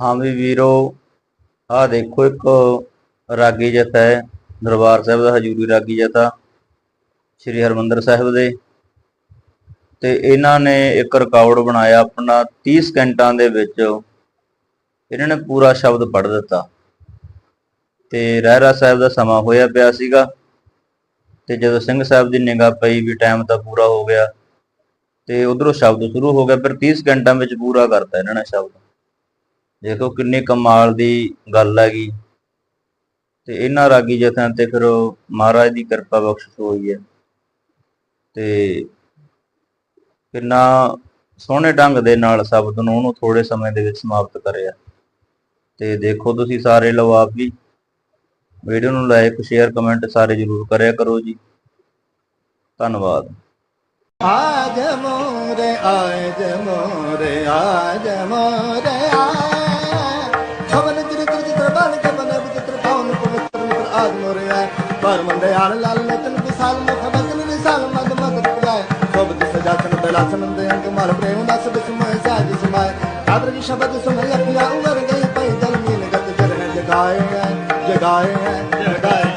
ਹਾਂ ਵੀ ਵੀਰੋ, ਆਹ ਦੇਖੋ ਇੱਕ ਰਾਗੀ ਜਥਾ ਹੈ, ਦਰਬਾਰ ਸਾਹਿਬ ਦਾ, ਹਜੂਰੀ ਰਾਗੀ ਜਥਾ ਸ੍ਰੀ ਹਰਮੰਦਰ ਸਾਹਿਬ ਦੇ। ਤੇ ਇਹਨਾਂ ਨੇ ਇੱਕ ਰਿਕਾਰਡ ਬਣਾਇਆ ਆਪਣਾ 30 ਸਕਿੰਟਾਂ ਦੇ ਵਿੱਚ। ਇਹਨਾਂ ਨੇ ਪੂਰਾ ਸ਼ਬਦ ਪੜ੍ਹ ਦਿੱਤਾ। ਤੇ ਰਹਿਰਾ ਸਾਹਿਬ ਦਾ ਸਮਾਂ ਹੋਇਆ ਪਿਆ ਸੀਗਾ। ਤੇ ਜਦੋਂ ਸਿੰਘ ਸਾਹਿਬ ਦੀ ਨਿਗਾਹ ਪਈ ਵੀ ਟਾਈਮ ਤਾਂ ਪੂਰਾ ਹੋ ਗਿਆ, ਤੇ ਉਧਰੋਂ ਸ਼ਬਦ ਸ਼ੁਰੂ ਹੋ ਗਿਆ, ਫਿਰ 30 ਸਕਿੰਟਾਂ ਵਿੱਚ ਪੂਰਾ ਕਰਤਾ ਇਹਨਾਂ ਨੇ ਸ਼ਬਦ। ਦੇਖੋ ਕਿੰਨੀ ਕਮਾਲ ਦੀ ਗੱਲ ਹੈਗੀ। ਤੇ ਇਹਨਾਂ ਰਾਗੀ ਜਥਿਆਂ ਤੇ ਫਿਰ ਮਹਾਰਾਜ ਦੀ ਕਿਰਪਾ ਬਖਸ਼ਿਸ਼ ਹੋਈ ਹੈ। ਤੇ ਕਿੰਨਾ ਸੋਹਣੇ ਢੰਗ ਦੇ ਨਾਲ ਸ਼ਬਦ ਨੂੰ ਉਹਨੂੰ ਥੋੜੇ ਸਮੇਂ ਦੇ ਵਿੱਚ ਸਮਾਪਤ ਕਰਿਆ। ਤੇ ਦੇਖੋ ਤੁਸੀਂ ਸਾਰੇ ਲਓ ਆਪ ਵੀ। ਵੀਡੀਓ ਨੂੰ ਲਾਈਕ, ਸ਼ੇਅਰ, ਕਮੈਂਟ ਸਾਰੇ ਜਰੂਰ ਕਰਿਆ ਕਰੋ ਜੀ। ਧੰਨਵਾਦ। ਆਜ ਮੋਰੇ ਆਜ ਮੋਰੇ ਆਜ ਮੋਰੇ। ਪਵਿੱਤਰ ਮਿਤਰ ਆਜ ਮੋਰੇ ਆਏ ਪਰ ਮੰਦੇ ਆਲ ਲਾਲ ਨਤਨ ਵਿਸਾਲ ਮੁਖ ਬਸਨ ਵਿਸਾਲ ਮਦ ਮਦ ਪਿਆਏ। ਸਬਦ ਸਜਾਚਨ ਬਲਾਸਨ ਦੇ ਅੰਗ ਮਲ ਪ੍ਰੇਮ ਦਸ ਬਿਸਮੈ ਸਾਜ ਸਮਾਏ ਆਦਰ ਜੀ ਸ਼ਬਦ ਸੁਨ ਲਖਿਆ, ਉਮਰ ਗਈ ਪੈ ਜਲ ਮੀਨ ਗਤ ਜਰ ਹੈ ਜਗਾਏ ਹੈ ਜਗਾਏ ਹੈ, ਜਗਾਏ